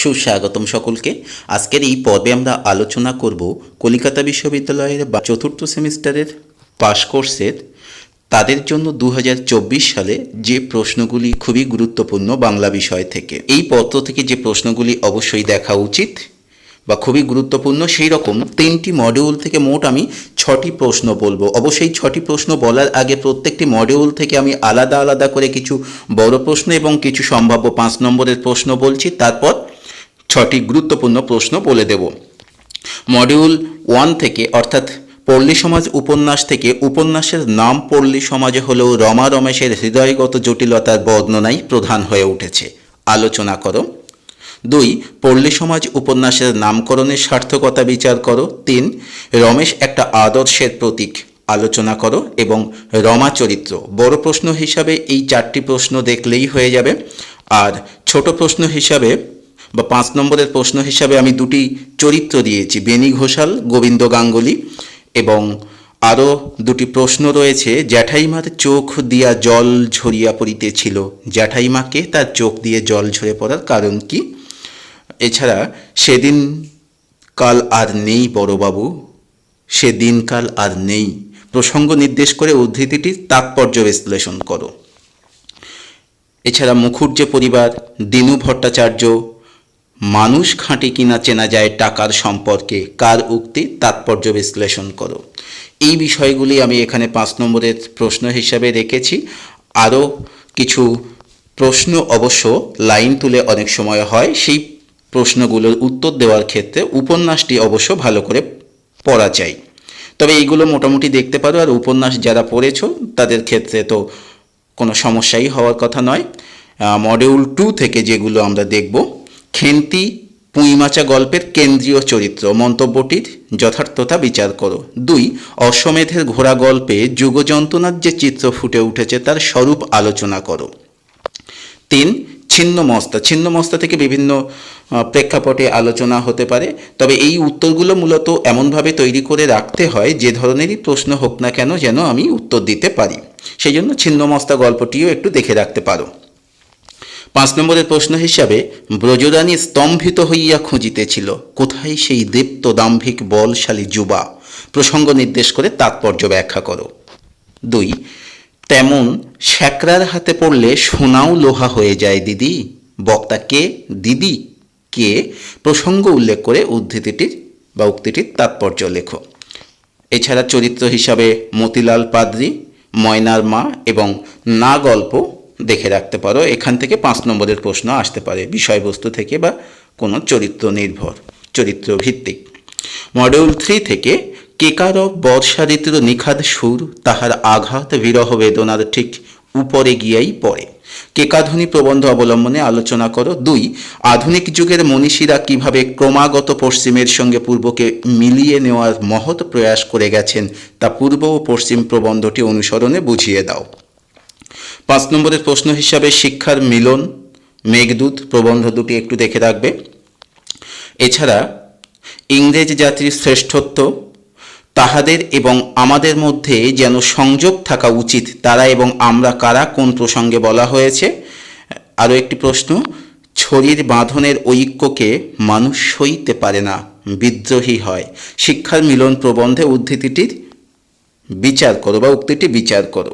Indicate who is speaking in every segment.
Speaker 1: সুস্বাগতম সকলকে। আজকের এই পর্বে আমরা আলোচনা করব কলিকাতা বিশ্ববিদ্যালয়ের চতুর্থ সেমিস্টারের পাস কোর্সের। তাদের জন্য দু হাজার চব্বিশ সালে যে প্রশ্নগুলি খুবই গুরুত্বপূর্ণ বাংলা বিষয় থেকে। এই পত্র থেকে যে প্রশ্নগুলি অবশ্যই দেখা উচিত বা খুবই গুরুত্বপূর্ণ, সেই রকম তিনটি মডিউল থেকে মোট আমি ছটি প্রশ্ন বলব। অবশ্যই ছটি প্রশ্ন বলার আগে প্রত্যেকটি মডিউল থেকে আমি আলাদা আলাদা করে কিছু বড় প্রশ্ন এবং কিছু সম্ভাব্য পাঁচ নম্বরের প্রশ্ন বলছি। তারপর ছটি গুরুত্বপূর্ণ প্রশ্ন বলে দেব। মডিউল ওয়ান থেকে, অর্থাৎ পল্লী সমাজ উপন্যাস থেকে, উপন্যাসের নাম পল্লী সমাজে হলেও রমা রমেশের হৃদয়গত জটিলতার বর্ণনাই প্রধান হয়ে উঠেছে। আলোচনা করো। দুই, পল্লী সমাজ উপন্যাসের নামকরণের সার্থকতা বিচার করো। তিন, রমেশ একটা আদর্শের প্রতীক। আলোচনা করো এবং রমা চরিত্র। বড় প্রশ্ন হিসাবে এই চারটি প্রশ্ন দেখলেই হয়ে যাবে। আর ছোট প্রশ্ন হিসাবে বা পাঁচ নম্বরের প্রশ্ন হিসাবে আমি দুটি চরিত্র দিয়েছি বেনি ঘোষাল, গোবিন্দ গাঙ্গুলি এবং আরও দুটি প্রশ্ন রয়েছে, জ্যাঠাইমার চোখ দিয়া জল ঝরিয়া পড়িতেছিল, জ্যাঠাইমাকে তার চোখ দিয়ে জল ঝরে পড়ার কারণ কি? এছাড়া, সেদিন কাল আর নেই বড়বাবু সে দিনকাল আর নেই, প্রসঙ্গ নির্দেশ করে উদ্ধৃতিটির তাৎপর্য বিশ্লেষণ করো। এছাড়া মুখুর্জে পরিবার, দিনু ভট্টাচার্য মানুষ খাঁটি কিনা চেনা যায় টাকার সম্পর্কে। কার উক্তি? তাৎপর্য বিশ্লেষণ করো। এই বিষয়গুলি আমি এখানে পাঁচ নম্বরের প্রশ্ন হিসাবে রেখেছি। আরও কিছু প্রশ্ন অবশ্য লাইন তুলে অনেক সময় হয়। সেই প্রশ্নগুলোর উত্তর দেওয়ার ক্ষেত্রে উপন্যাসটি অবশ্য ভালো করে পড়া চাই তবে এইগুলো মোটামুটি দেখতে পারো। আর উপন্যাস যারা পড়েছো, তাদের ক্ষেত্রে তো কোনো সমস্যাই হওয়ার কথা নয়। মডিউল টু থেকে যেগুলো আমরা দেখব খেন্তি পুঁইমাচা গল্পের কেন্দ্রীয় চরিত্র। মন্তব্যটির যথার্থতা বিচার করো। দুই, অশ্বমেধের ঘোড়া গল্পে যুগযন্ত্রণার যে চিত্র ফুটে উঠেছে তার স্বরূপ আলোচনা করো। তিন, ছিন্নমস্তা। ছিন্নমস্তা থেকে বিভিন্ন প্রেক্ষাপটে আলোচনা হতে পারে। তবে এই উত্তরগুলো মূলত এমনভাবে তৈরি করে রাখতে হয় যে ধরনেরই প্রশ্ন হোক না কেন যেন আমি উত্তর দিতে পারি। সেই জন্য ছিন্নমস্তা গল্পটিও একটু দেখে রাখতে পারো। পাঁচ নম্বরের প্রশ্ন হিসাবে ব্রজরানী স্তম্ভিত হইয়া খুঁজিতেছিল, কোথায় সেই দীপ্ত দাম্ভিক বলশালী যুবা? প্রসঙ্গ নির্দেশ করে তাৎপর্য ব্যাখ্যা করো। দুই, তেমন শ্যাকরার হাতে পড়লে সোনাও লোহা হয়ে যায়, দিদি। বক্তা কে? দিদি কে? প্রসঙ্গ উল্লেখ করে উদ্ধৃতিটির বা উক্তিটির তাৎপর্য লেখো। এছাড়া চরিত্র হিসাবে মতিলাল পাদ্রি, ময়নার মা এবং না গল্প দেখে রাখতে পারো, এখান থেকে পাঁচ নম্বরের প্রশ্ন আসতে পারে, বিষয়বস্তু থেকে বা কোনো চরিত্র নির্ভর চরিত্র ভিত্তিক মডিউল থ্রি থেকে কেকারব বর্ষা ঋতুর নিখাদ সুর, তাহার আঘাত, বিরহ বেদনার ঠিক উপরে গিয়াই পড়ে। কেকাধ্বনি প্রবন্ধ অবলম্বনে আলোচনা করো। দুই, আধুনিক যুগের মনীষীরা কীভাবে ক্রমাগত পশ্চিমের সঙ্গে পূর্বকে মিলিয়ে নেওয়ার মহৎ প্রয়াস করে গেছেন, তা পূর্ব ও পশ্চিম প্রবন্ধটি অনুসরণে বুঝিয়ে দাও। পাঁচ নম্বরের প্রশ্ন হিসাবে শিক্ষার মিলন, মেঘদূত, প্রবন্ধ দুটি একটু দেখে রাখবে। এছাড়া, ইংরেজ জাতির শ্রেষ্ঠত্ব, তাহাদের এবং আমাদের মধ্যে যেন সংযোগ থাকা উচিত, তারা এবং আমরা কারা, কোন প্রসঙ্গে বলা হয়েছে? আরও একটি প্রশ্ন, ছড়ির বাঁধনের ঐক্যকে মানুষ সইতে পারে না, বিদ্রোহী হয়। শিক্ষার মিলন প্রবন্ধে উদ্ধৃতিটির বিচার করো বা উক্তিটি বিচার করো।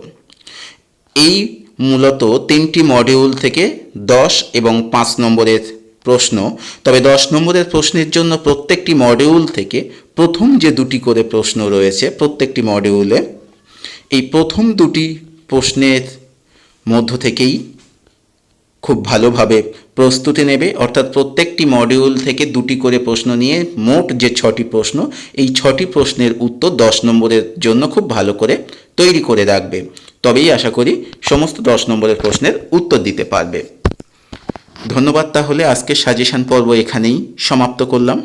Speaker 1: এই মূলত তিনটি মডিউল থেকে দশ এবং পাঁচ নম্বরের প্রশ্ন। তবে দশ নম্বরের প্রশ্নের জন্য প্রত্যেকটি মডিউল থেকে প্রথম যে দুটি করে প্রশ্ন রয়েছে প্রত্যেকটি মডিউলে এই প্রথম দুটি প্রশ্নের মধ্য থেকেই খুব ভালোভাবে প্রস্তুতি নেবে। অর্থাৎ প্রত্যেকটি মডিউল থেকে দুটি করে প্রশ্ন নিয়ে মোট যে ছটি প্রশ্ন, এই ছটি প্রশ্নের উত্তর দশ নম্বরের জন্য খুব ভালো করে তৈরি করে রাখবে। তবেই আশা করি সমস্ত দশ নম্বরের প্রশ্নের উত্তর দিতে পারবে। ধন্যবাদ তাহলে আজকে সাজেশান পর্ব এখানেই সমাপ্ত করলাম।